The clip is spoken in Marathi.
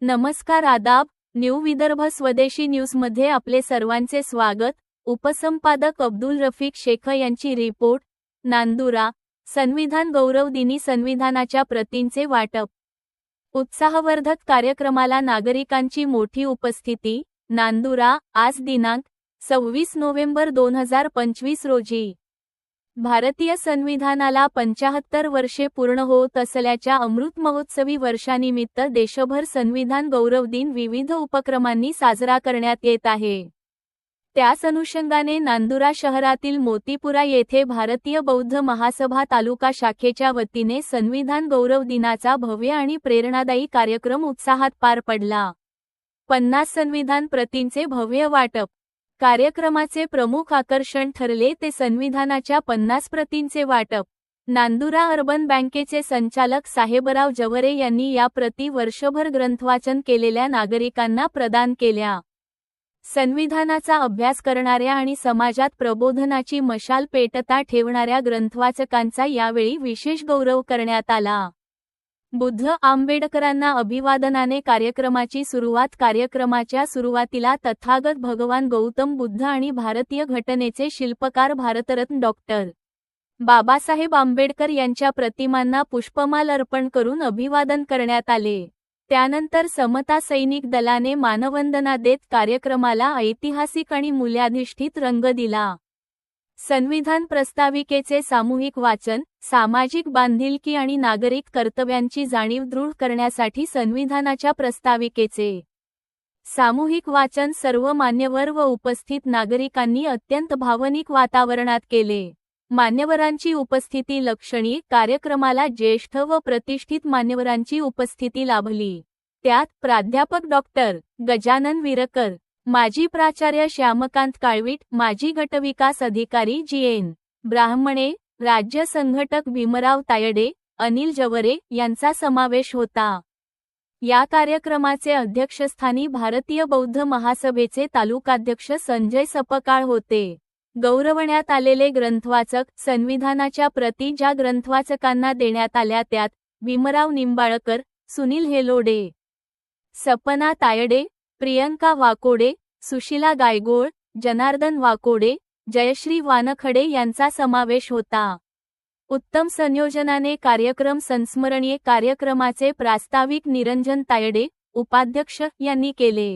नमस्कार आदाब न्यू विदर्भ स्वदेशी न्यूजमध्ये आपले सर्वांचे स्वागत. उपसंपादक अब्दुल रफिक शेख यांची रिपोर्ट. नांदुरा संविधान गौरव दिनी संविधानाच्या प्रतींचे वाटप. उत्साहवर्धक कार्यक्रमाला नागरिकांची मोठी उपस्थिती. नांदुरा आज दिनांक सव्वीस नोव्हेंबर दोन हजार पंचवीस रोजी. भारतीय संविधानाला पंचाहत्तर वर्षे पूर्ण होत असल्याच्या अमृत महोत्सवी वर्षानिमित्त देशभर संविधान गौरव दिन विविध उपक्रमांनी साजरा करण्यात येत आहे. त्याच अनुषंगाने नांदुरा शहरातील मोतीपुरा येथे भारतीय बौद्ध महासभा तालुका शाखेच्या वतीने संविधान गौरव दिनाचा भव्य आणि प्रेरणादायी कार्यक्रम उत्साहात पार पडला. पन्नास संविधान प्रतींचे भव्य वाटप. कार्यक्रमाचे प्रमुख आकर्षण ठरले ते संविधानाच्या पन्नास प्रतींचे वाटप. नांदुरा अर्बन बँकेचे संचालक साहेबराव जवरे यांनी या प्रती वर्षभर ग्रंथवाचन केलेल्या नागरिकांना प्रदान केल्या. संविधानाचा अभ्यास करणाऱ्या आणि समाजात प्रबोधनाची मशाल पेटता ठेवणाऱ्या ग्रंथवाचकांचा यावेळी विशेष गौरव करण्यात आला. बुद्ध आंबेडकरांना अभिवादनाने कार्यक्रमाची सुरुवात कार्यक्रमाच्या सुरुवातीला तथागत भगवान गौतम बुद्ध आणि भारतीय घटनेचे शिल्पकार भारतरत्न डॉक्टर बाबासाहेब आंबेडकर यांच्या प्रतिमांना पुष्पमाल अर्पण करून अभिवादन करण्यात आले. त्यानंतर समता सैनिक दलाने मानवंदना देत कार्यक्रमाला ऐतिहासिक आणि मूल्याधिष्ठित रंग दिला. संविधान प्रस्ताविकेचे सामूहिक वाचन सामाजिक बांधिलकी आणि नागरिक कर्तव्यांची जाणीव दृढ करण्यासाठी संविधानाच्या प्रस्ताविकेचे सामूहिक वाचन सर्व मान्यवर व उपस्थित नागरिकांनी अत्यंत भावनिक वातावरणात केले. मान्यवरांची उपस्थिती लक्षणीय कार्यक्रमाला ज्येष्ठ व प्रतिष्ठित मान्यवरांची उपस्थिती लाभली. त्यात प्राध्यापक डॉक्टर गजानन विरकर माजी प्राचार्य श्यामकांत काळवीट माजी गटविकास अधिकारी जी एन. ब्राह्मणे राज्य संघटक भीमराव तायडे अनिल जवरे यांचा समावेश होता. या कार्यक्रमाचे अध्यक्षस्थानी भारतीय बौद्ध महासभेचे तालुकाध्यक्ष संजय सपकाळ होते. गौरवण्यात आलेले ग्रंथवाचक संविधानाच्या प्रती ज्या ग्रंथवाचकांना देण्यात आल्या त्यात भीमराव निंबाळकर सुनील हेलोडे सपना तायडे प्रियंका वाकोडे सुशिला गायगोळ जनार्दन वाकोडे जयश्री वानखडे यांचा समावेश होता. उत्तम संयोजनाने कार्यक्रम संस्मरणीय कार्यक्रमाचे प्रास्ताविक निरंजन तायडे उपाध्यक्ष यांनी केले.